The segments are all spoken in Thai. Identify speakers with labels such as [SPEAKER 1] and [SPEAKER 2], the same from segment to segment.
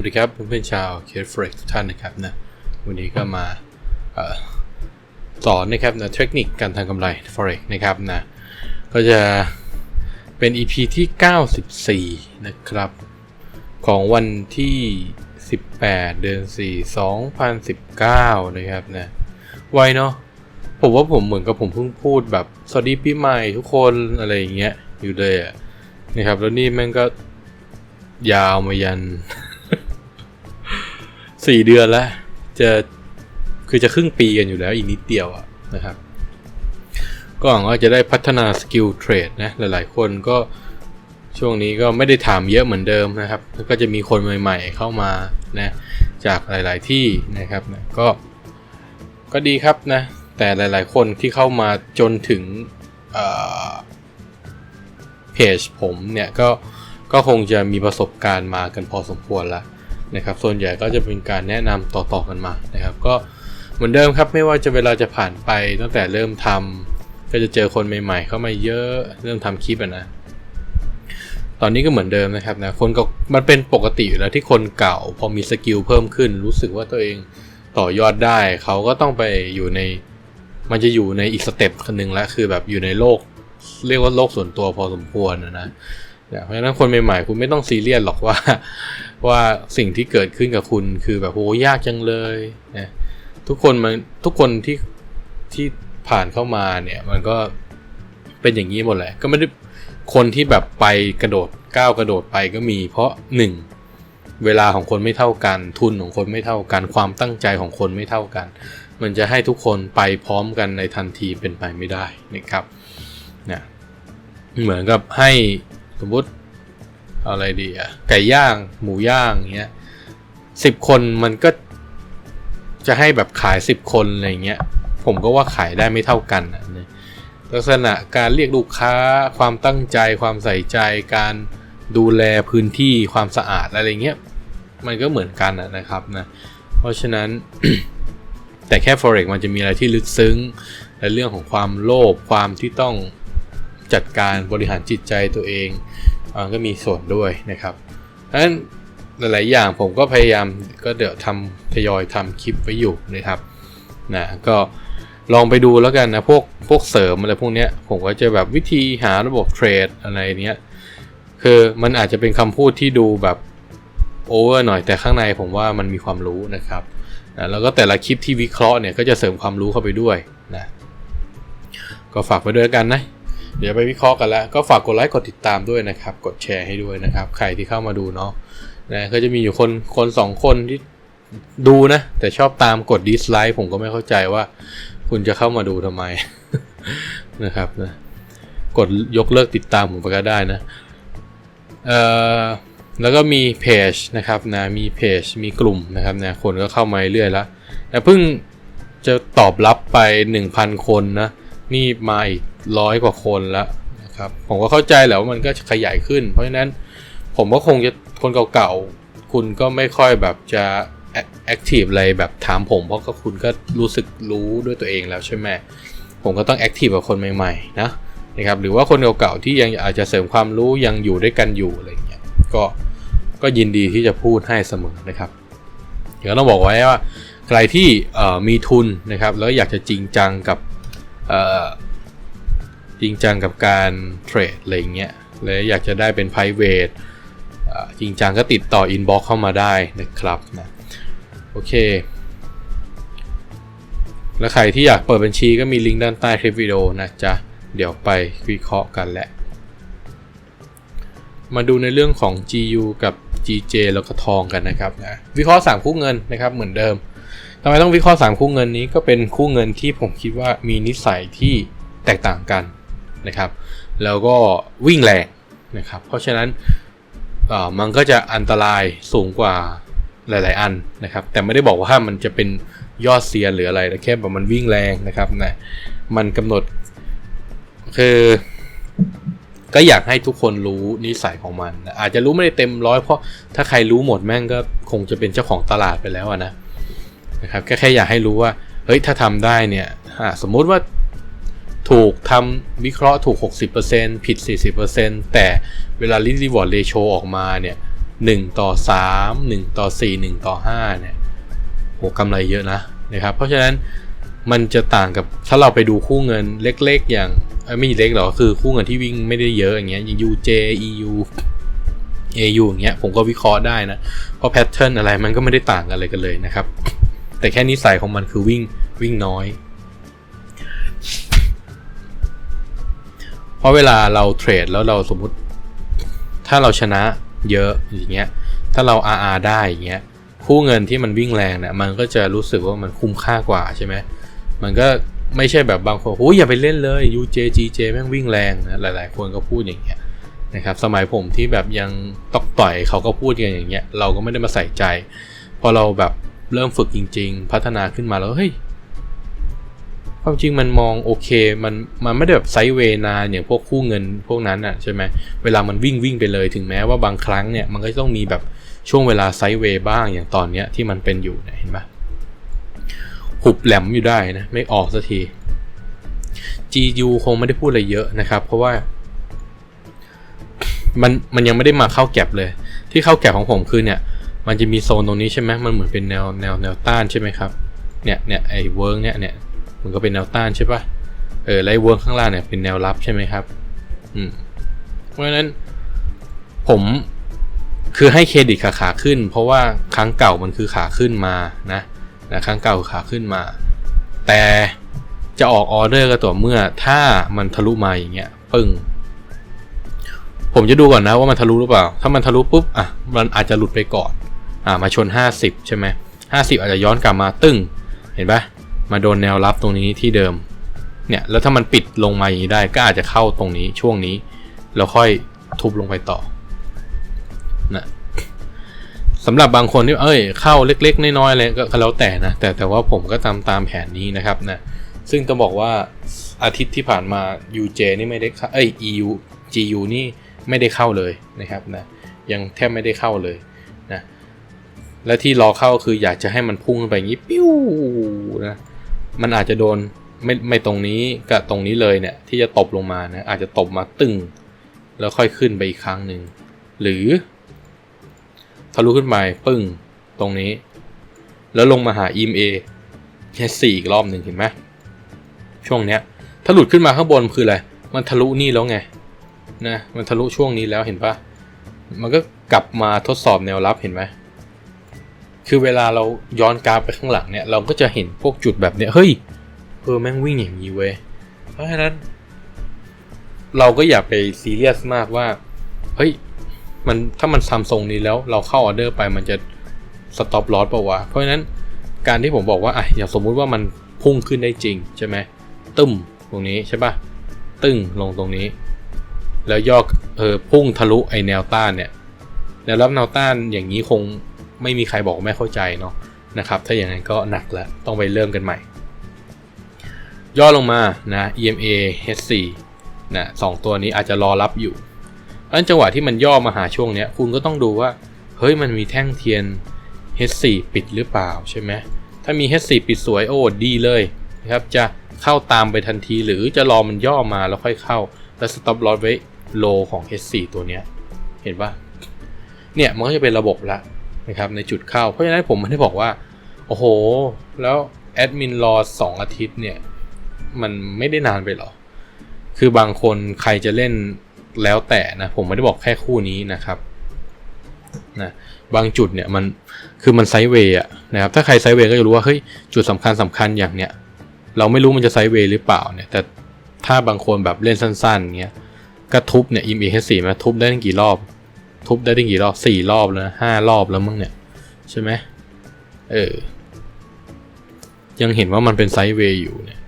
[SPEAKER 1] วัสดีครับเพื่อนๆชาวเคฟเฟรกทุกท่านนะครับนะวันนี้ก็มาสอนนะครับนะเทคนิคการทำกำไร forex นะครับนะก็จะเป็น EP ที่ 94 นะครับ ของวันที่ 18 เดือน 4 2019 นะครับนะไวเนาะผมว่าผมเหมือนกับผมเพิ่งพูดแบบสวัสดีปีใหม่ทุกคนอะไรอย่างเงี้ยอยู่เลยอะนะครับแล้วนี่แม่งก็ยาวมายัน สี่เดือนแล้ว จะคือจะครึ่งปีกันอยู่แล้วอีกนิดเดียวอะนะครับ ก็หวังว่าจะได้พัฒนาสกิลเทรดนะหลายๆ คนก็ช่วงนี้ก็ไม่ได้ถามเยอะเหมือนเดิมนะครับก็จะมีคนใหม่ ๆ เข้ามานะจากหลาย ๆที่นะครับนะก็ก็ดีครับนะแต่หลาย ๆ คนที่เข้ามาจนถึงเพจผมเนี่ยก็ก็คงจะมีประสบการณ์มากันพอสมควรแล้ว นะครับ ส่วนใหญ่ก็จะเป็นการแนะนำต่อๆกันมานะครับ ก็เหมือนเดิมครับไม่ว่าจะเวลาจะผ่านไปตั้งแต่เริ่มทำก็จะเจอคนใหม่ ๆ เข้ามาเยอะเริ่มทำคลิปนะตอนนี้ก็เหมือนเดิมนะครับนะคนก็มันเป็นปกติอยู่แล้วที่คนเก่าพอมีสกิลเพิ่มขึ้น รู้สึกว่าตัวเองต่อยอดได้ เขาก็ต้องไปอยู่ในมันจะอยู่ในอีกสเต็ปคนหนึ่งแล้วคือแบบอยู่ในโลก เรียกว่าโลกส่วนตัวพอสมควรนะนะเพราะฉะนั้นคนใหม่ๆคุณไม่ต้องซีเรียสหรอกว่า ว่าสิ่งที่เกิดขึ้นกับคุณคือแบบโหยากจังเลยนะทุกคนมันทุกคนที่ที่ผ่านเข้ามาเนี่ยมันก็เป็นอย่างนี้หมดแหละก็ไม่ได้คนที่แบบไปกระโดดก้าวกระโดดไปก็มี เพราะหนึ่งเวลาของคนไม่เท่ากัน ทุนของคนไม่เท่ากัน ความตั้งใจของคนไม่เท่ากัน มันจะให้ทุกคนไปพร้อมกันในทันทีเป็นไปไม่ได้นะครับนะเหมือนกับให้สมมติ อะไรดีอะไก่ย่าง หมูย่างเงี้ยสิบคนมันก็จะให้แบบขายสิบคนอะไรเงี้ย ผมก็ว่าขายได้ไม่เท่ากันนะลักษณะการเรียกลูกค้าความตั้งใจความใส่ใจการดูแลพื้นที่ความสะอาดอะไรเงี้ยมันก็เหมือนกันนะครับนะเพราะฉะนั้นแต่แค่ forex มันจะมีอะไรที่ลึกซึ้งในเรื่องของความโลภความที่ต้องจัดการบริหารจิตใจตัวเอง อก็มีส่วนด้วยนะครับดังนั้นหลายๆอย่างผมก็พยายามก็เดี๋ยวทำทยอยทำคลิปไว้อยู่นะครับนะก็ลองไปดูแล้วกันนะพวกพวกเสริมอะไรพวกเนี้ยผมก็จะแบบวิธีหาระบบเทรดอะไรเนี้ยคือมันอาจจะเป็นคำพูดที่ดูแบบโอเวอร์หน่อยแต่ข้างในผมว่ามันมีความรู้นะครับนะแล้วก็แต่ละคลิปที่วิเคราะห์เนี่ยก็จะเสริมความรู้เข้าไปด้วยนะก็ฝากไปด้วยกันนะ เดี๋ยวไปวิเคราะห์กันแล้ว ก็ฝากกดไลค์กดติดตามด้วยนะครับ กดแชร์ให้ด้วยนะครับ ใครที่เข้ามาดูเนาะนะก็จะมีอยู่คนคนสองคนที่ดูนะ แต่ชอบตามกดดิสไลค์ผมก็ไม่เข้าใจว่า คุณจะเข้ามาดูทำไมนะครับนะกดยกเลิกติดตามผมไปก็ได้นะเอ่อแล้วก็มีเพจนะครับนะมีเพจมีกลุ่มนะครับนะคนก็เข้ามาเรื่อยแล้วแต่เพิ่งจะตอบรับไป 1,000 คนนะ นี่มาอีกร้อยกว่าคนแล้วนะครับผมก็เข้าใจแหละว่ามันก็จะขยายขึ้น เพราะฉะนั้นผมก็คงจะคนเก่าๆ คุณก็ไม่ค่อยแบบจะแอคทีฟอะไรแบบถามผม เพราะก็คุณก็รู้สึกรู้ด้วยตัวเองแล้วใช่ไหมผมก็ต้องแอคทีฟกับคนใหม่ๆนะนะครับหรือว่าคนเก่าๆที่ยังอาจจะเสริมความรู้ยังอยู่ด้วยกันอยู่อะไรเงี้ยก็ก็ยินดีที่จะพูดให้เสมอนะครับเดี๋ยวต้องบอกไว้ว่าใครที่มีทุนนะครับแล้วอยากจะจริงจังกับ จริงจังกับการเทรดอะไรเงี้ยเลยอยากจะได้เป็น private จริงจังก็ติดต่อ inbox เข้ามาได้นะครับนะโอเค แล้วใครที่อยากเปิดบัญชีก็มีลิงก์ด้านใต้คลิปวิดีโอนะจ๊ะ เดี๋ยวไปวิเคราะห์กันแหละ มาดูในเรื่องของ GU กับ GJ แล้วก็ทองกันนะครับนะวิเคราะห์3คู่เงินนะครับเหมือนเดิม ทำไมต้องวิเคราะห์3คู่เงินนี้ก็เป็นคู่เงินที่ผมคิดว่ามีนิสัยที่แตกต่างกันนะครับ แล้วก็วิ่งแรงนะครับ เพราะฉะนั้นมันก็จะอันตรายสูงกว่าหลาย ๆ อันนะครับ แต่ไม่ได้บอกว่ามันจะเป็นยอดเซียนหรืออะไรแต่แค่แบบมันวิ่งแรงนะครับนะมันกำหนดคือก็อยากให้ทุกคนรู้นิสัยของมัน อาจจะรู้ไม่ได้เต็มร้อยเพราะถ้าใครรู้หมดแม่งก็คงจะเป็นเจ้าของตลาดไปแล้วนะ นะครับแค่แค่อยากให้รู้ว่าเฮ้ยถ้าทำได้เนี่ยสมมุติว่าถูกทำวิเคราะห์ถูก 60%ผิด 40%แต่เวลา risk reward ratio ออกมาเนี่ย1ต่อ 3 1 ต่อ 4 1 ต่อ 5 เนี่ยโหกำไรเยอะนะนะครับ เพราะฉะนั้นมันจะต่างกับถ้าเราไปดูคู่เงินเล็กๆ อย่างไม่เล็กหรอกคือคู่เงินที่วิ่งไม่ได้เยอะอย่างเงี้ยอย่าง UJ EU AU อย่างเงี้ยผมก็วิเคราะห์ได้นะ เพราะแพทเทิร์นอะไรมันก็ไม่ได้ต่างกันอะไรกันเลยนะครับ แต่แค่นิสัยของมันคือวิ่งวิ่งน้อยเพราะเวลาเราเทรดแล้วเราสมมุติ ถ้าเราชนะเยอะอย่างเงี้ย ถ้าเรา RR ได้อย่างเงี้ยคู่เงินที่มันวิ่งแรงเนี่ยมันก็จะรู้สึกว่ามันคุ้มค่ากว่าใช่ไหมมันก็ไม่ใช่แบบบางคนโอ้ยอย่าไปเล่นเลย UJ GJ แม่งวิ่งแรงนะหลาย ๆ คนก็พูดอย่างเงี้ยนะครับสมัยผมที่แบบยังตอกต่อยเขาก็พูดกันอย่างเงี้ยเราก็ไม่ได้มาใส่ใจ พอเราแบบ เริ่มฝึกจริง ๆ พัฒนาขึ้นมาแล้วเฮ้ยความจริงมันมองโอเคมันมันไม่ได้แบบไซด์เวย์นานอย่างพวกคู่เงินพวกนั้นอะใช่ไหมเวลามันวิ่งวิ่งไปเลยถึงแม้ว่าบางครั้งเนี่ยมันก็ต้องมีแบบช่วงเวลาไซด์เวย์บ้างอย่างตอนเนี้ยที่มันเป็นอยู่เนี่ยเห็นปะหุบแหลมอยู่ได้นะไม่ออกสักที GU คงไม่ได้พูดอะไรเยอะนะครับ เพราะว่า มันมันยังไม่ได้มาเข้าแก็บเลย ที่เข้าแก็บของผมคือเนี่ย มันจะมีโซนตรงนี้ใช่ไหมมันเหมือนเป็นแนวแนวแนวต้านใช่ไหมครับ เนี่ยเนี่ยไอ้เวิร์กเนี่ยเนี่ยมันก็เป็นแนวต้านใช่ปะเออไล่เวิร์กข้างล่างเนี่ยเป็นแนวรับใช่ไหมครับ อืม เพราะฉะนั้นผมคือให้เครดิตขาขาขึ้น เพราะว่าครั้งเก่ามันคือขาขึ้นมานะนะครั้งเก่าขาขึ้นมา แต่จะออกออเดอร์ก็ต่อเมื่อถ้ามันทะลุมาอย่างเงี้ยปึ้งผมจะดูก่อนนะว่ามันทะลุหรือเปล่า ถ้ามันทะลุปุ๊บอะมันอาจจะหลุดไปก่อน อ่ามาชน 50 ใช่ไหมห้าสิบอาจจะย้อนกลับมาตึ้ง เห็นปะมาโดนแนวรับตรงนี้ที่เดิม เนี่ยแล้วถ้ามันปิดลงมาอย่างนี้ได้ก็อาจจะเข้าตรงนี้ช่วงนี้แล้วค่อยทุบลงไปต่อนะสำหรับบางคนที่เอ้ยเข้าเล็กๆน้อยๆอะไรก็แล้วแต่นะแต่แต่ว่าผมก็ตามตามแผนนี้นะครับนะซึ่งต้องบอกว่าอาทิตย์ที่ผ่านมา UJ นี่ไม่ได้เอ้ย EU GU นี่ไม่ได้เข้าเลยนะครับนะยังแทบไม่ได้เข้าเลย และที่รอเข้าคืออยากจะให้มันพุ่งขึ้นไปอย่างนี้ปิ้วนะมันอาจจะโดนไม่ไม่ตรงนี้กับตรงนี้เลยเนี่ยที่จะตบลงมานะอาจจะตบมาตึงแล้วค่อยขึ้นไปอีกครั้งหนึ่งหรือทะลุขึ้นไปปึ้งตรงนี้ แล้วลงมาหา EMA แค่สี่อีกรอบหนึ่งเห็นไหมช่วงเนี้ยถ้าหลุดขึ้นมาข้างบนคืออะไรมันทะลุนี่แล้วไงนะมันทะลุช่วงนี้แล้วเห็นปะมันก็กลับมาทดสอบแนวรับเห็นไหม คือเวลาเราย้อนกราฟไปข้างหลังเนี่ยเราก็จะเห็นพวกจุดแบบเนี้ยเฮ้ยเออแม่งวิ่งอย่างนี้เว้ยเพราะฉะนั้น เราก็อย่าไปซีเรียสมากว่าเฮ้ยมันถ้ามันซัมทรงนี้แล้วเราเข้าออเดอร์ไปมันจะสต็อปลอสป่าวะเพราะฉะนั้นการที่ผมบอกว่าอะอย่างสมมุติว่ามันพุ่งขึ้นได้จริงใช่ไหมตึ้มตรงนี้ใช่ปะตึ้งลงตรงนี้ แล้วยอกเออพุ่งทะลุไอแนวต้านเนี่ยแนวรับแนวต้านอย่างนี้คง ไม่มีใครบอกไม่เข้าใจเนาะนะครับ ถ้าอย่างนั้นก็หนักแล้วต้องไปเริ่มกันใหม่ ย่อลงมานะ EMA H4 นะสองตัวนี้อาจจะรอรับอยู่อันจังหวะที่มันย่อมาหาช่วงเนี้ยคุณก็ต้องดูว่า เฮ้ยมันมีแท่งเทียน H4 ปิดหรือเปล่าใช่ไหมถ้ามี H4 ปิดสวยโอ้ดีเลยนะครับจะเข้าตามไปทันทีหรือจะรอมันย่อมาแล้วค่อยเข้า แล้ว stop loss ไว้โลของ H4 ตัวเนี้ยเห็นปะเนี่ยมันก็จะเป็นระบบละ นะครับในจุดเข้า เพราะฉะนั้นผมไม่ได้บอกว่า โอ้โห แล้วแอดมินรอสองอาทิตย์เนี่ย มันไม่ได้นานไปหรอ คือบางคนใครจะเล่นแล้วแต่นะ ผมไม่ได้บอกแค่คู่นี้นะครับนะบางจุดเนี่ยมันคือมันไซด์เวย์อะนะครับถ้าใครไซด์เวย์ก็จะรู้ว่าเฮ้ยจุดสำคัญสำคัญอย่างเนี้ยเราไม่รู้มันจะไซด์เวย์หรือเปล่าเนี่ยแต่ถ้าบางคนแบบเล่นสั้นๆเงี้ยก็ทุบเนี่ยอิมเอเสี่มาทุบได้ตั้งกี่รอบ ทุบได้ตั้งกี่รอบสี่รอบแล้วห้ารอบแล้วมั้งเนี่ย ใช่ไหมเออ ยังเห็นว่ามันเป็นไซด์เวย์อยู่เนี่ย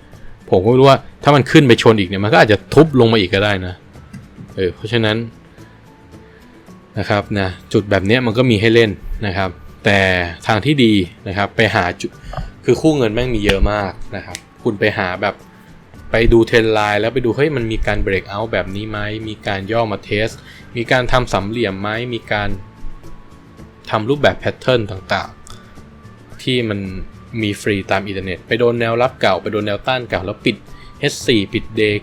[SPEAKER 1] ผมก็ไม่รู้ว่าถ้ามันขึ้นไปชนอีกเนี่ย มันก็อาจจะทุบลงมาอีกก็ได้นะ เออ เพราะฉะนั้นนะครับนะจุดแบบนี้มันก็มีให้เล่นนะครับ แต่ทางที่ดีนะครับ ไปหาจุดคือคู่เงินแม่งมีเยอะมากนะครับ คุณไปหาแบบ ไปดูเทรนไลน์แล้วไปดูเฮ้ยมันมีการเบรกเอาท์แบบนี้ไหมมีการย่อมาเทส มีการทำสามเหลี่ยมไหมมีการทำรูปแบบแพทเทิร์นต่างๆ ที่มันมีฟรีตามอินเทอร์เน็ต ไปโดนแนวรับเก่า ไปโดนแนวต้านเก่า แล้วปิด H4 ปิดเดก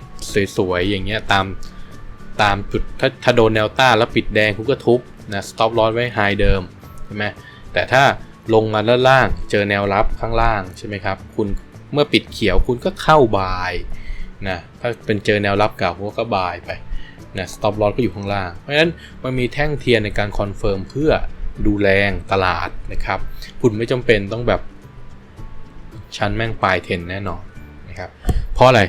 [SPEAKER 1] สวยๆ อย่างเงี้ยตามตามจุดถ้าถ้าโดนแนวต้านแล้วปิดแดงคุณก็ทุบนะ stop loss ไว้ high เดิมใช่ไหมแต่ถ้าลงมาด้านล่างเจอแนวรับข้างล่างใช่ไหมครับคุณเมื่อปิดเขียวคุณก็เข้าบาย นะถ้าเป็นเจอแนวรับเก่าคุณก็บายไปนะ stop loss ก็อยู่ข้างล่าง เพราะฉะนั้นมันมีแท่งเทียนในการคอนเฟิร์มเพื่อดูแรงตลาดนะครับ คุณไม่จำเป็นต้องแบบชั้นแม่งปลายเทนแน่นอนนะครับ เพราะอะไร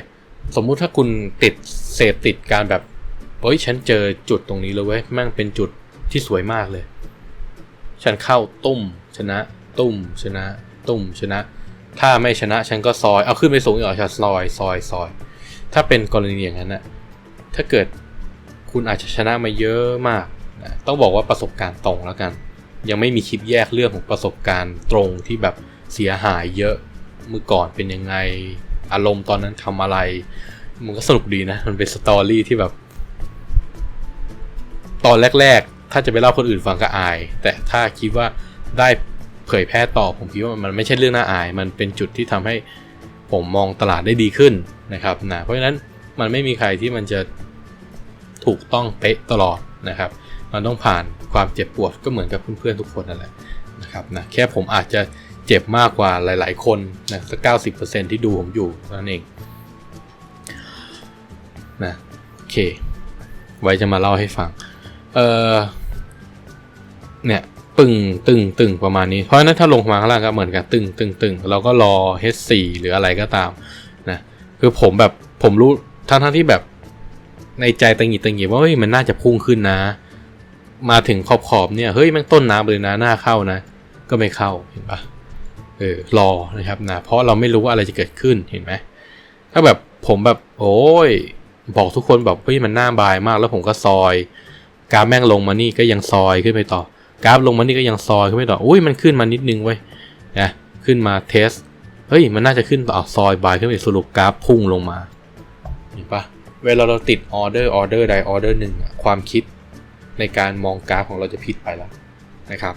[SPEAKER 1] สมมุติถ้าคุณติดเสพติดการแบบเฮ้ยฉันเจอจุดตรงนี้เลยเว้ยแม่งเป็นจุดที่สวยมากเลย ฉันเข้าตุ้มชนะ ตุ้มชนะ ตุ้มชนะ ถ้าไม่ชนะฉันก็ซอยเอาขึ้นไปสูงอีกเหรอฉันซอยซอยซอย ถ้าเป็นกรณีอย่างนั้นนะถ้าเกิดคุณอาจจะชนะมาเยอะมากนะต้องบอกว่าประสบการณ์ตรงแล้วกัน ยังไม่มีคลิปแยกเรื่องของประสบการณ์ตรงที่แบบเสียหายเยอะเมื่อก่อนเป็นยังไงอารมณ์ตอนนั้นทำอะไร มันก็สนุกดีนะ มันเป็นสตอรี่ที่แบบ ตอนแรก ๆ ถ้าจะไปเล่าคนอื่นฟังก็อาย แต่ถ้าคิดว่าได้เผยแพร่ต่อผมคิดว่ามันไม่ใช่เรื่องน่าอาย มันเป็นจุดที่ทำให้ ผมมองตลาดได้ดีขึ้นนะครับนะเพราะฉะนั้นมันไม่มีใครที่มันจะถูกต้องเป๊ะตลอดนะครับ มันต้องผ่านความเจ็บปวดก็เหมือนกับเพื่อนๆทุกคนนั่นแหละนะครับนะแค่ผมอาจจะเจ็บมากกว่าหลาย ๆ คนนะสักเก้าสิบเปอร์เซ็นที่ดูผมอยู่นั้นเองนะโอเค ไว้จะมาเล่าให้ฟัง เออเนี่ย ตึงตึงตึงประมาณนี้ เพราะฉะนั้นถ้าลงมาข้างล่างก็เหมือนกันตึงตึงตึงเราก็รอ H4 หรืออะไรก็ตามนะคือผมแบบผมรู้ทั้งทั้งที่แบบในใจตังหิดตังหิดว่าเฮ้ยมันน่าจะพุ่งขึ้นนะ มาถึงขอบขอบเนี่ยเฮ้ยมันต้นน้ำเลยนะหน้าเข้านะ ก็ไม่เข้าเห็นปะเออรอนะครับนะเพราะเราไม่รู้ว่าอะไรจะเกิดขึ้นเห็นไหมถ้าแบบผมแบบโอ้ยบอกทุกคนแบบเฮ้ยมันหน้าบายมากแล้วผมก็ซอย กาฟแม่งลงมานี่ก็ยังซอยขึ้นไปต่อ กราฟลงมานี่ก็ยังซอยขึ้นไปต่อ อุ้ยมันขึ้นมานิดนึงเว้ยนะขึ้นมาเทส เฮ้ยมันน่าจะขึ้นต่อซอยบายขึ้นไปสรุปกราฟพุ่งลงมา เห็นปะเวลาเราติดออเดอร์ออเดอร์ใดออเดอร์หนึ่งความคิดในการมองกราฟของเราจะผิดไปแล้วนะครับ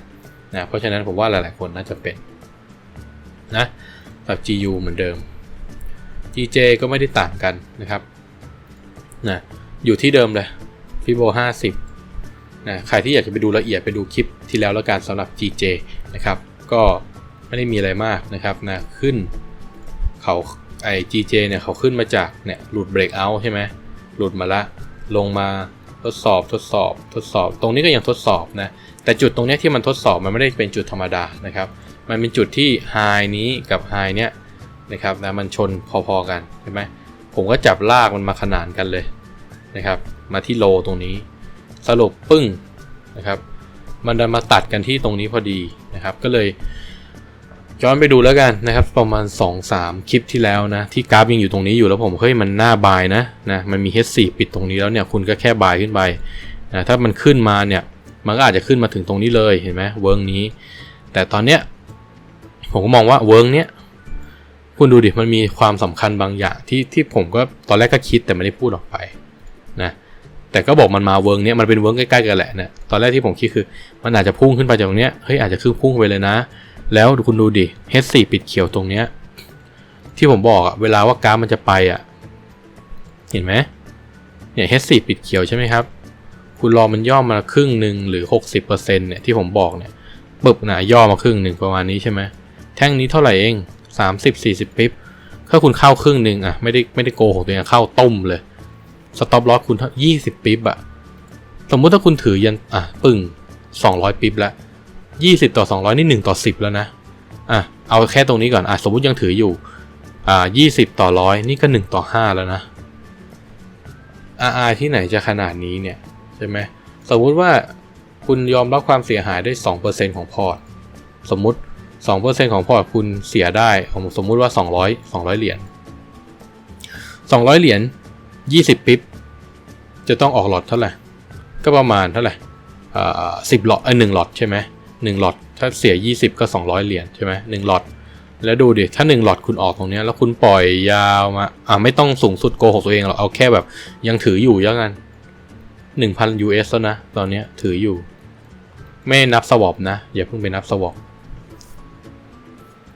[SPEAKER 1] นะเพราะฉะนั้นผมว่าหลายๆคนน่าจะเป็นนะแบบ GU เหมือนเดิม GJ ก็ไม่ได้ต่างกันนะครับนะอยู่ที่เดิมเลยฟิโบ50 นะใครที่อยากจะไปดูละเอียดไปดูคลิปที่แล้วแล้วกันสำหรับ GJ นะครับ ก็ไม่ได้มีอะไรมากนะครับนะขึ้นเขาไอ GJ เนี่ยเขาขึ้นมาจากเนี่ยหลุด breakout ใช่ไหมหลุดมาละ ลงมาทดสอบทดสอบทดสอบ ตรงนี้ก็ยังทดสอบนะ แต่จุดตรงนี้ที่มันทดสอบมันไม่ได้เป็นจุดธรรมดานะครับ มันเป็นจุดที่ high นี้กับ high เนี้ยนะครับนะมันชนพอๆกันใช่ไหมผมก็จับลากมันมาขนานกันเลยนะครับ มาที่โลตรงนี้ สรุปปึ้งนะครับ มันดันมาตัดกันที่ตรงนี้พอดีนะครับ ก็เลยย้อนไปดูแล้วกันนะครับ ประมาณ 2-3 คลิปที่แล้วนะ ที่กราฟยังอยู่ตรงนี้อยู่แล้วผมเฮ้ยมันหน้าบายนะนะมันมี H4 ปิดตรงนี้แล้วเนี่ยคุณก็แค่บายขึ้นไปนะถ้ามันขึ้นมาเนี่ยมันก็อาจจะขึ้นมาถึงตรงนี้เลยเห็นไหมเวิร์กนี้ แต่ตอนเนี้ยผมก็มองว่าเวิร์กเนี้ยคุณดูดิมันมีความสำคัญบางอย่างที่ที่ผมก็ตอนแรกก็คิดแต่ไม่ได้พูดออกไป แต่ก็บอกมันมาเวิร์กเนี้ยมันเป็นเวิร์กใกล้ๆกันแหละนะตอนแรกที่ผมคิดคือมันอาจจะพุ่งขึ้นไปจากตรงเนี้ยเฮ้ยอาจจะขึ้นพุ่งไปเลยนะ แล้วคุณดูดิ H4 ปิดเขียวตรงเนี้ยที่ผมบอกอะเวลาว่ากราฟมันจะไปอะเห็นไหมเนี่ย H4 ปิดเขียวใช่ไหมครับ คุณรอมันย่อมาครึ่งหนึ่งหรือ 60%เนี่ยที่ผมบอกเนี่ยปึบนะย่อมาครึ่งหนึ่งประมาณนี้ใช่ไหมแท่งนี้เท่าไหร่เอง 30-40ปิ๊บถ้าคุณเข้าครึ่งหนึ่งอะไม่ได้ไม่ได้โกหกตัวเองเข้าต้มเลย สต็อปลอสคุณยี่สิบปิ๊บอะสมมุติถ้าคุณถือยันอะปึ้ง200ปิ๊บแล้วยี่สิบต่อสองร้อยนี่หนึ่งต่อสิบแล้วนะอะเอาแค่ตรงนี้ก่อนอะสมมุติยังถืออยู่อ่ายี่สิบต่อร้อยนี่ก็หนึ่งต่อห้าแล้วนะอาอาที่ไหนจะขนาดนี้เนี่ยใช่ไหมสมมุติว่าคุณยอมรับความเสียหายได้สองเปอร์เซ็นของพอร์ต สมมุติสองเปอร์เซ็นของพอร์ตคุณเสียได้ สมมุติว่าสองร้อยสองร้อยเหรียญสองร้อยเหรียญ ยี่สิบปิ๊บ จะต้องออกหลอดเท่าไหร่ ก็ประมาณเท่าไหร่สิบหลอดเออหนึ่งหลอดใช่ไหมหนึ่งหลอดถ้าเสีย 20 ก็ 200 เหรียญใช่ไหมหนึ่งหลอด แล้วดูดิถ้า 1 หลอดคุณออกตรงนี้แล้วคุณปล่อยยาวมาอ่าไม่ต้องสูงสุดโกหกตัวเองหรอกเอาแค่แบบยังถืออยู่ยังกัน 1,000 US แล้วนะตอนนี้ถืออยู่ ไม่นับสวอปนะ อย่าเพิ่งไปนับสวอป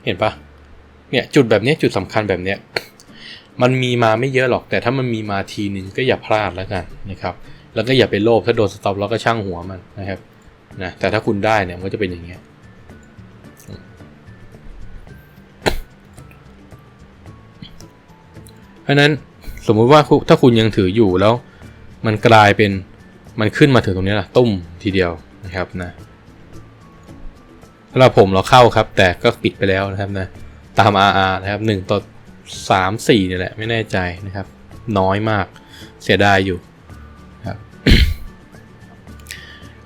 [SPEAKER 1] เห็นปะเนี่ยจุดแบบนี้จุดสำคัญแบบเนี้ย มันมีมาไม่เยอะหรอกแต่ถ้ามันมีมาทีนึงก็อย่าพลาดแล้วกันนะครับ แล้วก็อย่าไปโลภถ้าโดนสต็อปแล้วก็ช่างหัวมันนะครับนะแต่ถ้าคุณได้เนี่ยมันก็จะเป็นอย่างเงี้ยเพราะนั้นสมมุติว่าถ้าคุณยังถืออยู่แล้ว มันกลายเป็นมันขึ้นมาถึงตรงนี้ละตุ้มทีเดียวนะครับนะเราผมเราเข้าครับ แต่ก็ปิดไปแล้วนะครับนะตาม RR นะครับ1ต่อ 3 4นี่แหละไม่แน่ใจนะครับ น้อยมากเสียดายอยู่ครับ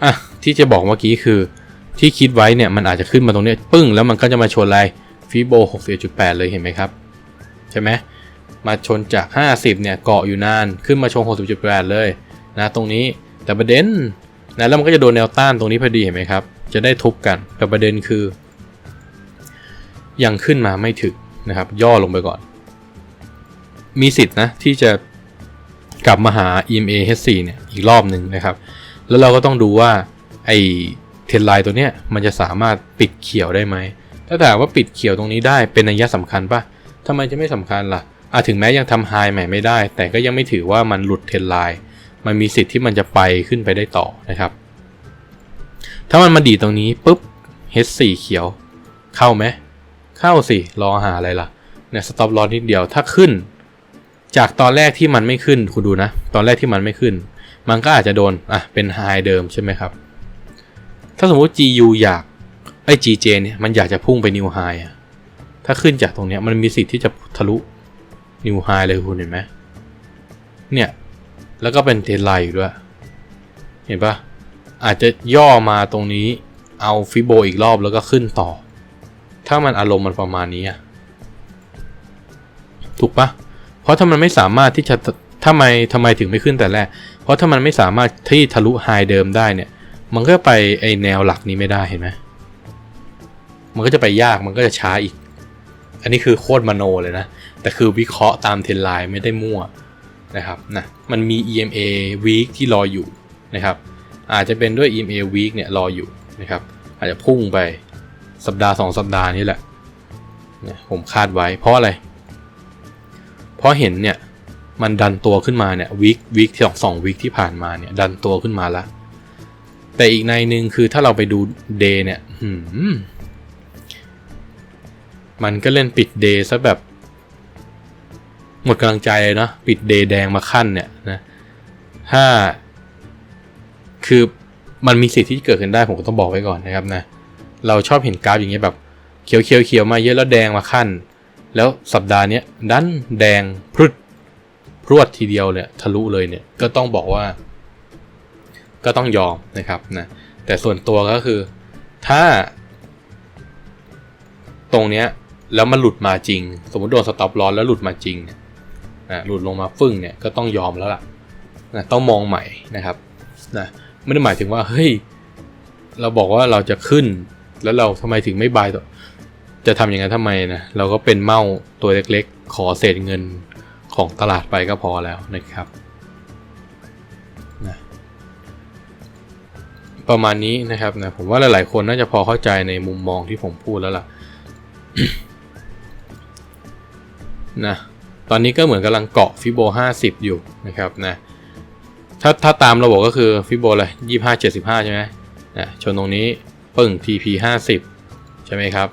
[SPEAKER 1] อะที่จะบอกเมื่อกี้คือที่คิดไว้เนี่ยมันอาจจะขึ้นมาตรงนี้ปึ้งแล้วมันก็จะมาชนอะไรฟิโบ61.8 เลยเห็นไหมครับ ใช่ไหมมาชนจาก 50 เนี่ยเกาะอยู่นานขึ้นมาชน 60.8 เลยนะตรงนี้แต่ประเด็นนะแล้วมันก็จะโดนแนวต้านตรงนี้พอดีเห็นไหมครับ จะได้ทุบกันแต่ประเด็นคือ ยังขึ้นมาไม่ถึงนะครับ ย่อลงไปก่อน มีสิทธิ์นะที่จะกลับมาหา EMA H4 เนี่ยอีกรอบหนึ่งนะครับ แล้วเราก็ต้องดูว่าไอเทนไลน์ตัวเนี้ยมันจะสามารถปิดเขียวได้ไหม ถ้าถามว่าปิดเขียวตรงนี้ได้เป็นนัยสำคัญปะทำไมจะไม่สำคัญล่ะอาถึงแม้ยังทำไฮใหม่ไม่ได้ แต่ก็ยังไม่ถือว่ามันหลุดเทนไลน์มันมีสิทธิ์ที่มันจะไปขึ้นไปได้ต่อนะครับ ถ้ามันมาดีตรงนี้ปุ๊บ H4 เขียว เข้าไหม เข้าสิ รอหาอะไรล่ะเนี่ยสต็อปลอนิดเดียวถ้าขึ้น จากตอนแรกที่มันไม่ขึ้นคุณดูนะ ตอนแรกที่มันไม่ขึ้น มันก็อาจจะโดนอะเป็นไฮเดิมใช่ไหมครับ ถ้าสมมติ GU อยากไอ้ GJ เนี่ยมันอยากจะพุ่งไปนิวไฮอะถ้าขึ้นจากตรงเนี้ยมันมีสิทธิ์ที่จะทะลุนิวไฮเลยคุณเห็นไหมเนี่ย แล้วก็เป็นเทนไลน์อยู่ด้วย เห็นปะอาจจะย่อมาตรงนี้เอาฟิโบอีกรอบแล้วก็ขึ้นต่อ ถ้ามันอารมณ์มันประมาณนี้ถูกปะ เพราะถ้ามันไม่สามารถที่จะทำไมทำไมถึงไม่ขึ้นแต่แรก เพราะถ้ามันไม่สามารถที่ทะลุไฮเดิมได้เนี่ย มันก็ไปไอแนวหลักนี้ไม่ได้เห็นไหมมันก็จะไปยากมันก็จะช้าอีก อันนี้คือโคตรมโนเลยนะ แต่คือวิเคราะห์ตามเทรนไลน์ไม่ได้มั่วนะครับนะมันมี EMA week ที่รออยู่นะครับ อาจจะเป็นด้วย EMA week เนี่ยรออยู่นะครับ อาจจะพุ่งไปสัปดาห์ 2 สัปดาห์นี้แหละนี่ยผมคาดไว้เพราะอะไร เพราะเห็นเนี่ยมันดันตัวขึ้นมาเนี่ยวีควีคที่สองสองวีคที่ผ่านมาเนี่ยดันตัวขึ้นมาแล้วแต่อีกในหนึ่งคือถ้าเราไปดูเดย์เนี่ยมันก็เล่นปิดเดย์ซะแบบ หมดกำลังใจเลยนาะปิดเดย์แดงมาขั้นเนี่ยนะถ้าคือมันมีสิทธิ์ที่เกิดขึ้นได้ผมก็ต้องบอกไว้ก่อนนะครับนะเราชอบเห็นกราฟอย่างเงี้ยแบบเขียวเขียวเขียวมาเยอะแล้วแดงมาขั้น แล้วสัปดาห์นี้ดันแดงพรึดพรวดทีเดียวเนี่ยทะลุเลยเนี่ยก็ต้องบอกว่า ก็ต้องยอมนะครับนะแต่ส่วนตัวก็คือถ้า ตรงเนี้ยแล้วมันหลุดมาจริง สมมติโดนสต็อปลอสแล้วหลุดมาจริงเนี่ยนะหลุดลงมาฟึ่งเนี่ยก็ต้องยอมแล้วล่ะนะต้องมองใหม่นะครับนะไม่ได้หมายถึงว่าเฮ้ยเราบอกว่าเราจะขึ้น แล้วเราทำไมถึงไม่บายต่อ จะทำอย่างนั้นทำไมนะเราก็เป็นเมาตัวเล็กๆ ขอเศษเงินของตลาดไปก็พอแล้วนะครับนะประมาณนี้นะครับนะผมว่าหลายๆคนน่าจะพอเข้าใจในมุมมองที่ผมพูดแล้วล่ะนะตอนนี้ก็เหมือนกำลังเกาะฟิโบ 50 อยู่นะครับนะถ้าถ้าตามระบบก็คือฟิโบเลยยี่ห้าเจ็ดสิบห้าใช่ไหมนะชนตรงนี้ปึ้ง TP ห้าสิบใช่ไหมครับ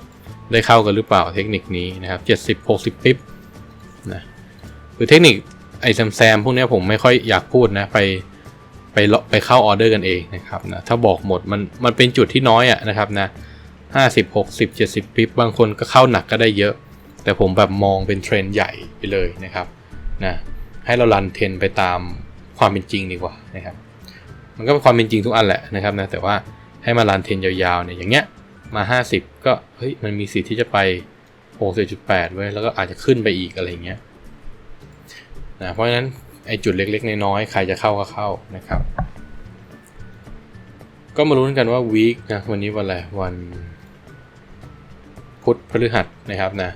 [SPEAKER 1] ได้เข้ากันหรือเปล่าเทคนิคนี้นะครับเจ็ดสิบหกสิบปิ๊บนะคือเทคนิคไอแซมแซมพวกนี้ผมไม่ค่อยอยากพูดนะ ไปไปไปเข้าออเดอร์กันเองนะครับนะถ้าบอกหมดมันมันเป็นจุดที่น้อยอะนะครับนะห้าสิบหกสิบเจ็ดสิบปิ๊บบางคนก็เข้าหนักก็ได้เยอะ แต่ผมแบบมองเป็นเทรนใหญ่ไปเลยนะครับนะให้เรารันเทรนไปตามความเป็นจริงดีกว่านะครับ มันก็เป็นความเป็นจริงทุกอันแหละนะครับนะแต่ว่าให้มาลันเทรนยาวๆเนี่ยอย่างเงี้ย มา 50 ก็เฮ้ยมันมีสิทธิ์ที่จะไป60.8ไว้แล้วก็อาจจะขึ้นไปอีกอะไรเงี้ยนะเพราะฉะนั้นไอจุดเล็กๆ น้อยๆ ใครจะเข้าก็เข้านะครับ ก็มาลุ้นกันว่าวีคนะวันนี้วันอะไรวันพุธพฤหัสนะครับนะ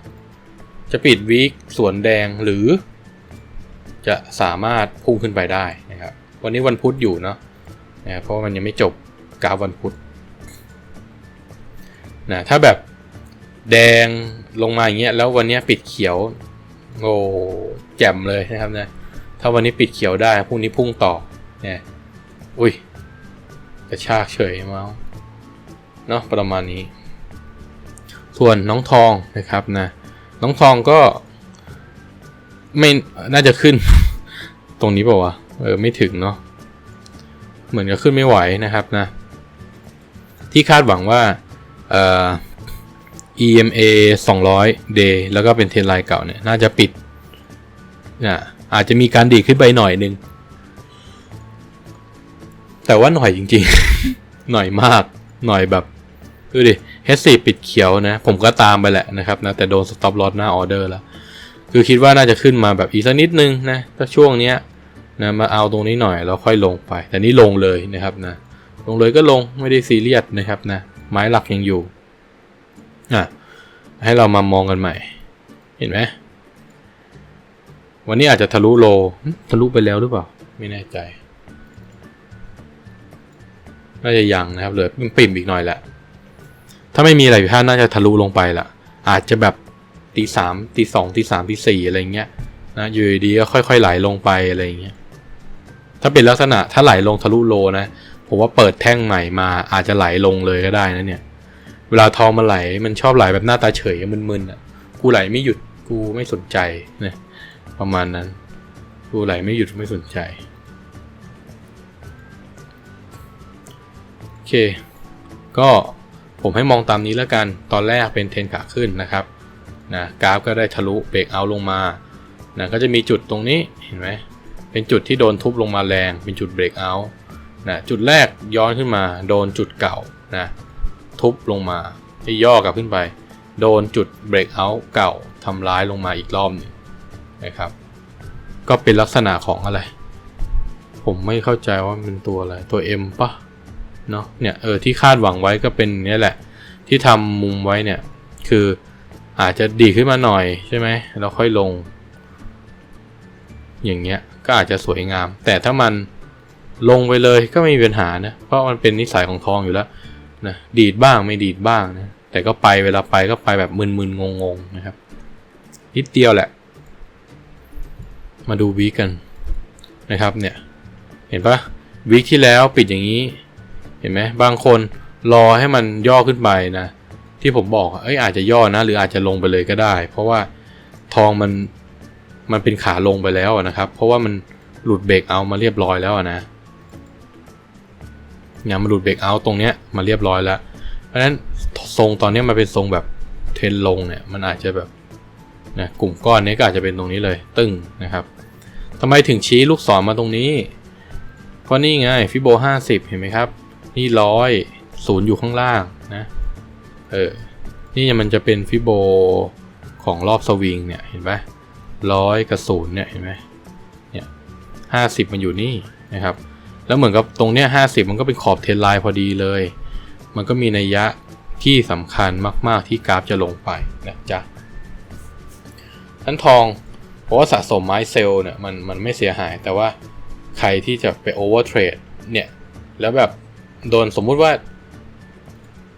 [SPEAKER 1] จะปิดวีคสวนแดงหรือ จะสามารถพุ่งขึ้นไปได้นะครับ วันนี้วันพุธอยู่เนาะนะเพราะมันยังไม่จบกราฟวันพุธ นะถ้าแบบแดงลงมาอย่างเงี้ยแล้ววันนี้ปิดเขียวโอ้แจ่มเลยนะครับนะถ้าวันนี้ปิดเขียวได้พรุ่งนี้พุ่งต่อเนี่ยอุ้ยกระชากเฉยมาเนาะประมาณนี้ ส่วนน้องทองนะครับนะน้องทองก็ไม่น่าจะขึ้น ตรงนี้เปล่าวะเออไม่ถึงเนาะเหมือนจะขึ้นไม่ไหวนะครับนะ ที่คาดหวังว่า เอ่อ EMA 200 day แล้วก็เป็นเทรนไลน์เก่าเนี่ย น่าจะปิดนะอาจจะมีการดีขึ้นไปหน่อยนึง แต่ว่าหน่อยจริงๆ หน่อยมาก หน่อยแบบ ดูดิ H4 ปิดเขียวนะ ผมก็ตามไปแหละนะครับนะ แต่โดนสต็อปลอ s หน้าออเดอร์แล้ว คือคิดว่าน่าจะขึ้นมาแบบอีกสักนิดนึงนะถ้าช่วงเนี้ยนะมาเอาตรงนี้หน่อยแล้วค่อยลงไป แต่นี่ลงเลยนะครับนะ ลงเลยก็ลงไม่ได้ซีเรียสนะครับนะ ไม้หลักยังอยู่อะให้เรามามองกันใหม่ เห็นไหมวันนี้อาจจะทะลุโลหึทะลุไปแล้วหรือเปล่า ไม่แน่ใจน่าจะยังนะครับเหลือปิ่มๆอีกหน่อยแหละ ถ้าไม่มีอะไรผิดพลาดน่าจะทะลุลงไปละอาจจะแบบตีสามตีสองตีสามตีสี่อะไรเงี้ยนะอยู่ดีๆก็ค่อย ๆ ไหลลงไปอะไรเงี้ยถ้าเป็นลักษณะถ้าไหลลงทะลุโลนะ ผมว่าเปิดแท่งใหม่มาอาจจะไหลลงเลยก็ได้นะเนี่ย เวลาทองมันไหลมันชอบไหลแบบหน้าตาเฉยมึนๆอะ กูไหลไม่หยุดกูไม่สนใจเนี่ยประมาณนั้น กูไหลไม่หยุดไม่สนใจ โอเค ก็ผมให้มองตามนี้แล้วกัน ตอนแรกเป็นเทรนขาขึ้นนะครับ นะกราฟก็ได้ทะลุเบรกเอาลงมา นะก็จะมีจุดตรงนี้เห็นไหมเป็นจุดที่โดนทุบลงมาแรง เป็นจุดเบรกเอา นะจุดแรกย้อนขึ้นมา โดนจุดเก่านะทุบลงมาให้ย่อกลับขึ้นไป โดนจุดเบรกเอาท์เก่าทำร้ายลงมาอีกรอบหนึ่งนะครับ ก็เป็นลักษณะของอะไร ผมไม่เข้าใจว่าเป็นตัวอะไร ตัว M ปะเนาะเนี่ยเออที่คาดหวังไว้ก็เป็นนี้แหละ ที่ทำมุมไว้เนี่ย คืออาจจะดีขึ้นมาหน่อยใช่ไหมแล้วค่อยลง อย่างเงี้ยก็อาจจะสวยงาม แต่ถ้ามัน ลงไปเลยก็ไม่มีปัญหานะ เพราะมันเป็นนิสัยของทองอยู่แล้วนะดีดบ้างไม่ดีดบ้างนะแต่ก็ไปเวลาไปก็ไปแบบมึนๆงงๆนะครับนิดเดียวแหละ มาดูวีกันนะครับเนี่ยเห็นปะวีคที่แล้วปิดอย่างนี้ เห็นไหมบางคนรอให้มันย่อขึ้นไปนะที่ผมบอกเอ้ยอาจจะย่อนะ หรืออาจจะลงไปเลยก็ได้ เพราะว่าทองมันมันเป็นขาลงไปแล้วนะครับ เพราะว่ามันหลุดเบรกเอามาเรียบร้อยแล้วนะ เนี่ยมาหลุดเบรกเอาตรงเนี้ยมาเรียบร้อยแล้ว เพราะฉะนั้นทรงตอนนี้มาเป็นทรงแบบเทนลงเนี่ยมันอาจจะแบบนะกลุ่มก้อนนี้ก็อาจจะเป็นตรงนี้เลยตึ้งนะครับทำไมถึงชี้ลูกศรมาตรงนี้ เพราะนี่ไงฟิโบห้าสิบเห็นไหมครับ นี่ร้อยศูนย์อยู่ข้างล่างนะเออนี่มันจะเป็นฟิโบของรอบสวิงเนี่ยเห็นไหมร้อยกับศูนย์เนี่ยเห็นไหมเนี่ยห้าสิบมันอยู่นี่นะครับ แล้วเหมือนกับตรงเนี้ยห้าสิบมันก็เป็นขอบเทรนไลน์พอดีเลย มันก็มีนัยยะที่สำคัญมาก ๆ ที่กราฟจะลงไปนะจ๊ะท่านทองเพราะว่าสะสมไม้เซลล์เนี่ยมันมันไม่เสียหาย แต่ว่าใครที่จะไปโอเวอร์เทรดเนี่ย แล้วแบบโดนสมมุติว่า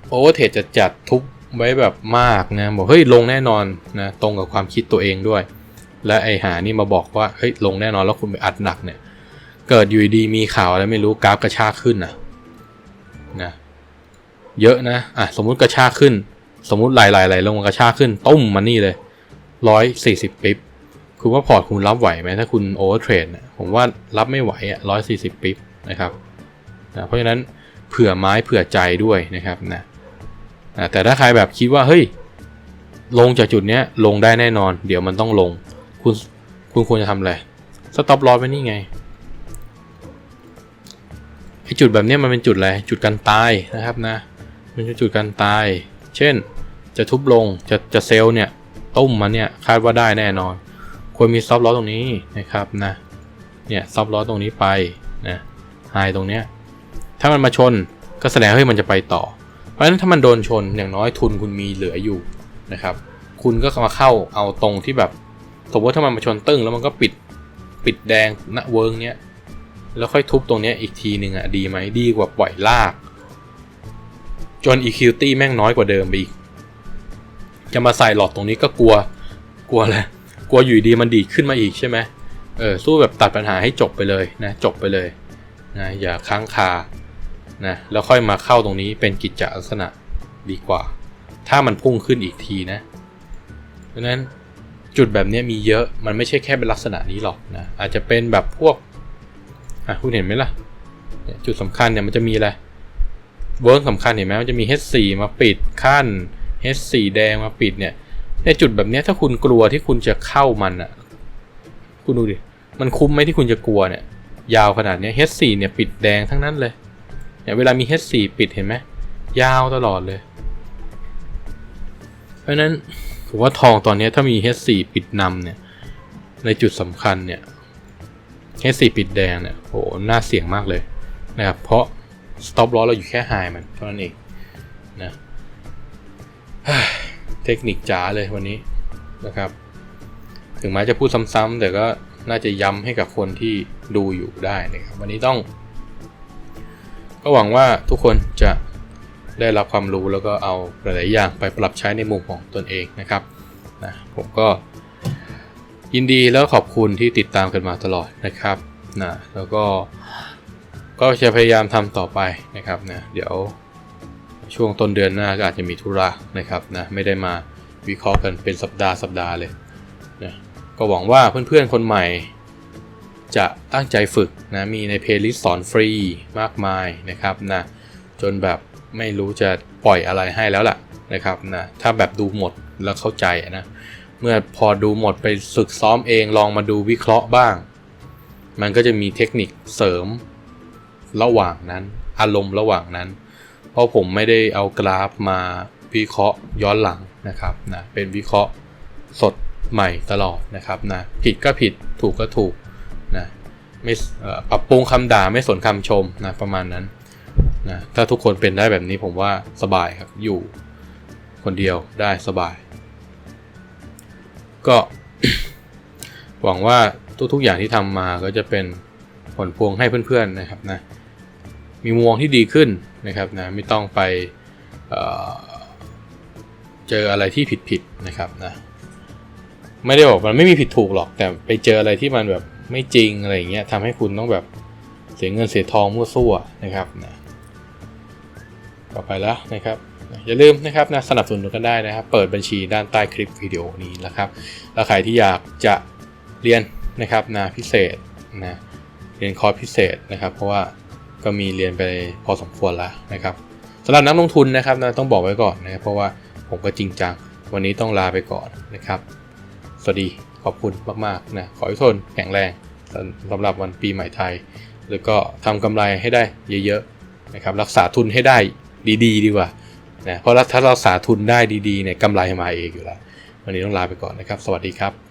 [SPEAKER 1] โอเวอร์เทรดจะจัดทุบไว้แบบมากนะบอกเฮ้ยลงแน่นอนนะตรงกับความคิดตัวเองด้วย และไอหานี่มาบอกว่าเฮ้ยลงแน่นอนแล้วคุณไปอัดหนักเนี่ย เกิดอยู่ดีมีข่าวอะไรไม่รู้กราฟกระชากขึ้นนะนะเยอะนะอะสมมุติกระชากขึ้น สมมุติไหลไหลไหลลงมากระชากขึ้นตุ้มมันนี่เลยร้อยสี่สิบปิ๊บคุณว่าพอร์ตคุณรับไหวไหมถ้าคุณโอเวอร์เทรดผมว่ารับไม่ไหวอะร้อยสี่สิบปิ๊บนะครับนะเพราะฉะนั้นเผื่อไม้เผื่อใจด้วยนะครับนะนะแต่ถ้าใครแบบคิดว่าเฮ้ยลงจากจุดเนี้ยลงได้แน่นอน เดี๋ยวมันต้องลง คุณคุณควรจะทำอะไรสต็อปลอสไว้นี่ไง ไอจุดแบบนี้มันเป็นจุดอะไร จุดการตายนะครับนะ มันเป็นจุดการตาย เช่น จะทุบลง จะจะเซลล์เนี่ยต้มมันเนี่ยคาดว่าได้แน่นอน ควรมีซับล้อตรงนี้นะครับนะ เนี่ยซับล้อตรงนี้ไปนะไฮตรงเนี้ย ถ้ามันมาชนก็แสดงให้มันจะไปต่อ เพราะฉะนั้นถ้ามันโดนชนอย่างน้อยทุนคุณมีเหลืออยู่นะครับ คุณก็มาเข้าเอาตรงที่แบบ สมมติถ้ามันมาชนตึ้งแล้วมันก็ปิดปิดแดงณเวิร์กเนี้ย แล้วค่อยทุบตรงนี้อีกทีหนึ่งอะดีไหมดีกว่าปล่อยลาก จน equity แม่งน้อยกว่าเดิมไปอีก จะมาใส่หลอดตรงนี้ก็กลัวกลัวแหละกลัวอยู่ดีมันดีขึ้นมาอีกใช่ไหมเออสู้แบบตัดปัญหาให้จบไปเลยนะจบไปเลยนะอย่าค้างคานะแล้วค่อยมาเข้าตรงนี้เป็นกิจจลักษณะดีกว่า ถ้ามันพุ่งขึ้นอีกทีนะเพราะนั้นจุดแบบนี้มีเยอะมันไม่ใช่แค่เป็นลักษณะนี้หรอกนะอาจจะเป็นแบบพวก อะคุณเห็นไหมล่ะ จุดสำคัญเนี่ยมันจะมีอะไรเวิร์กสำคัญเห็นไหมมันจะมี H4 มาปิดขั้น H4 แดงมาปิดเนี่ย ในจุดแบบนี้ถ้าคุณกลัวที่คุณจะเข้ามันอะคุณดูดิ มันคุ้มไหมที่คุณจะกลัวเนี่ย ยาวขนาดนี้ H4 เนี่ยปิดแดงทั้งนั้นเลย เนี่ยเวลามี H4 ปิดเห็นไหมยาวตลอดเลย เพราะนั้นผมว่าทองตอนนี้ถ้ามี H4 ปิดนำเนี่ย ในจุดสำคัญเนี่ย H4 ปิดแดงเนี่ยโหน่าเสี่ยงมากเลยนะครับเพราะ stop loss เราอยู่แค่ไฮมันเท่านั้นเองนะเทคนิคจ๋าเลยวันนี้นะครับ ถึงแม้จะพูดซ้ำๆแต่ก็น่าจะย้ำให้กับคนที่ดูอยู่ได้นะครับ วันนี้ต้อง ก็หวังว่าทุกคนจะได้รับความรู้แล้วก็เอาหลายๆอย่างไปปรับใช้ในมุมของตนเองนะครับนะผมก็ ยินดีแล้วขอบคุณที่ติดตามกันมาตลอดนะครับนะแล้วก็ก็จะพยายามทำต่อไปนะครับนะเดี๋ยวช่วงต้นเดือนหน้าก็อาจจะมีธุระนะครับนะไม่ได้มาวิเคราะห์กันเป็นสัปดาห์สัปดาห์เลยนะก็หวังว่าเพื่อนๆคนใหม่ จะตั้งใจฝึกนะมีในเพลย์ลิสต์สอนฟรีมากมายนะครับนะจนแบบไม่รู้จะปล่อยอะไรให้แล้วล่ะนะครับนะถ้าแบบดูหมดแล้วเข้าใจนะ เมื่อพอดูหมดไปฝึกซ้อมเองลองมาดูวิเคราะห์บ้าง มันก็จะมีเทคนิคเสริมระหว่างนั้น อารมณ์ระหว่างนั้น เพราะผมไม่ได้เอากราฟมาวิเคราะห์ย้อนหลังนะครับนะเป็นวิเคราะห์สดใหม่ตลอดนะครับนะผิดก็ผิดถูกก็ถูกนะไม่ปรับปรุงคำด่าไม่สนคำชมนะประมาณนั้นนะถ้าทุกคนเป็นได้แบบนี้ผมว่าสบายครับอยู่คนเดียวได้สบาย ก็ หวังว่าทุกๆอย่างที่ทำมาก็จะเป็นผลพวงให้เพื่อนๆนะครับนะมีมุมมองที่ดีขึ้นนะครับนะไม่ต้องไปเเจออะไรที่ผิดๆนะครับนะไม่ได้บอกมันไม่มีผิดถูกหรอกแต่ไปเจออะไรที่มันแบบไม่จริงอะไรอย่างเงี้ยทำให้คุณต้องแบบเสียเงินเสียทองมั่วซั่วนะครับนะต่อไปแล้วนะครับ อย่าลืมนะครับนะสนับสนุนกันได้นะครับ เปิดบัญชีด้านใต้คลิปวิดีโอนี้นะครับแล้วใครที่อยากจะเรียนนะครับนะพิเศษนะเรียนคอร์สพิเศษนะครับ เพราะว่าก็มีเรียนไปพอสมควรแล้วนะครับสำหรับนักลงทุนนะครับนะต้องบอกไว้ก่อนนะครับเพราะว่าผมก็จริงจัง วันนี้ต้องลาไปก่อนนะครับ สวัสดีขอบคุณมากๆนะขอให้ทุกคนแข็งแรงสำหรับวันปีใหม่ไทย แล้วก็ทำกำไรให้ได้เยอะๆนะครับรักษาทุนให้ได้ดีๆ ดีกว่า นะเพราะถ้าเราสาทุนได้ดีๆเนี่ยกำไรมาเองอยู่แล้ว วันนี้ต้องลาไปก่อนนะครับ สวัสดีครับ